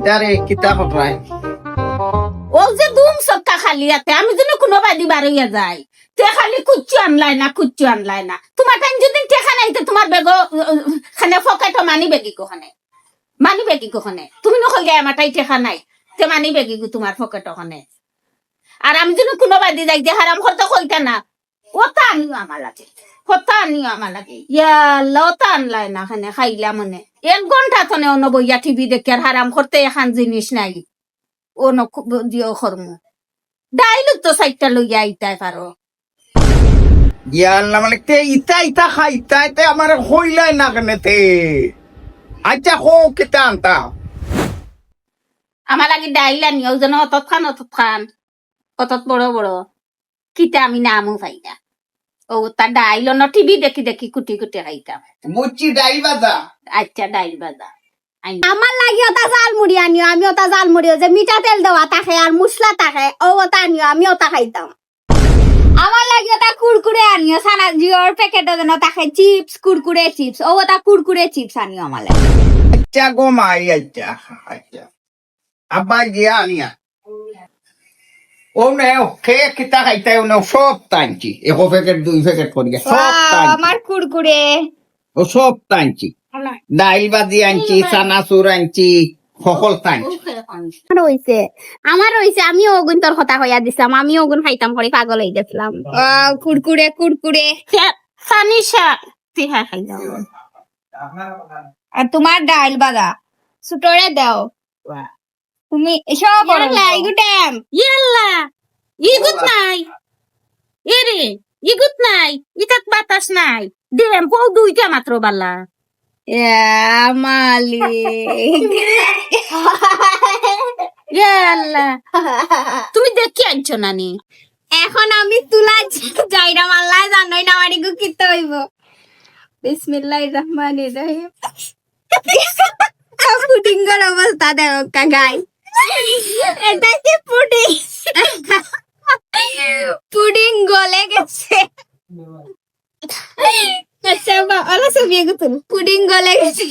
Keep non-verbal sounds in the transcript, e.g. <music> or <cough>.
ইতারে কিতা ও যে দুম সত্তা খালি আছে আমি বারইয়া যাই তে খালি আনলাই না আনলাই না। তোমার টাইম যদি টেকা নাই তোমার বেগ খানে ফকাইতো মানি বেগি কোখানে? মানি বেগি কোখানে? তুমি নকল গে আমার টেকা নাই তে মানি বেগি গো তোমার ফকেট ওখানে আর আমি যদি কোনো বাদি যাই যে হারাম করতে কইতা না। ওটা আনিও আমার লাগে আনিও আমার লাগে। ইয়াল্লা ওটা আনলাই না খানে খাইলা মনে। এক ঘণ্টা তো অন্য বইয়া টিভি দেখে আর হারাম করতে এখান জিনিস নাই। নখ দিও খরম ডাইলুক তো সাইডটা লইয়া আইতাই পারো ইয়াল্লা মানে তে ইতা ইতা খাই ইতা ইতা আমার হইলাই না কেন তে। আচ্ছা হো কিতা আনতা? আমার লাগে ডাইল আনিও যেন অতত খান অতত খান। অতত বড় বড়। কিতা আমি নামও পাই না ও তার ডাইল ন টিভি দেখি দেখি কুটি কুটি খাইতাম মুচি ডাইল বাজা। আচ্ছা ডাইল বাজা। আমার লাগি ওটা জাল মুড়ি আনিও আমি ওটা জাল মুড়ি যে মিঠা তেল দেওয়া তাকে আর মশলা তাকে ও ওটা আনিও আমি ওটা খাইতাম। আমার লাগি ওটা কুরকুরে আনিও সানা জিওর প্যাকেটে যেন তাকে চিপস কুরকুরে চিপস ও ওটা কুরকুরে চিপস আনিও আমার লাগি। আচ্ছা গো মাই আচ্ছা আচ্ছা। আব্বা গিয়া আনিয়া। ও নে খে কিতা খাইতে ও নে সব টানছি এক প্যাকেট দুই প্যাকেট করিয়া সব টানছি আমার কুরকুরে ও সব টানছি ডাইল বাজি আনছি চানাচুর আনছি সকল টানছি আমার হইছে আমার হইছে আমি ওগুন তোর কথা কইয়া দিছিলাম আমি ওগুন খাইতাম করে পাগল হয়ে গেছিলাম কুরকুরে কুরকুরে সানিশা তিহা খাইলাম আর তোমার ডাইল বাদা সুটরে দাও তুমি সব ইয়াল্লা, গুটেম ইয়াল্লা ইগুত নাই এরে ইগুত নাই ইতাক বাতাস নাই। দেম পৌ দুইটা মাত্র বালা মালিক। ইয়াল্লা তুমি দেখি আনছো নানি। এখন আমি তুলা যাই না মাল্লাই জানোই না আমার ইগু কিতে হইব। বিসমিল্লাহির রহমানির রহিম। <laughs> পুডিঙ্গর অবস্থা দেখো কাগাই এটা কি পুডিং। পুডিং গলে গেছে। আচ্ছা বা অলা ছবি এগুতুন পুডিং গলে গেছে।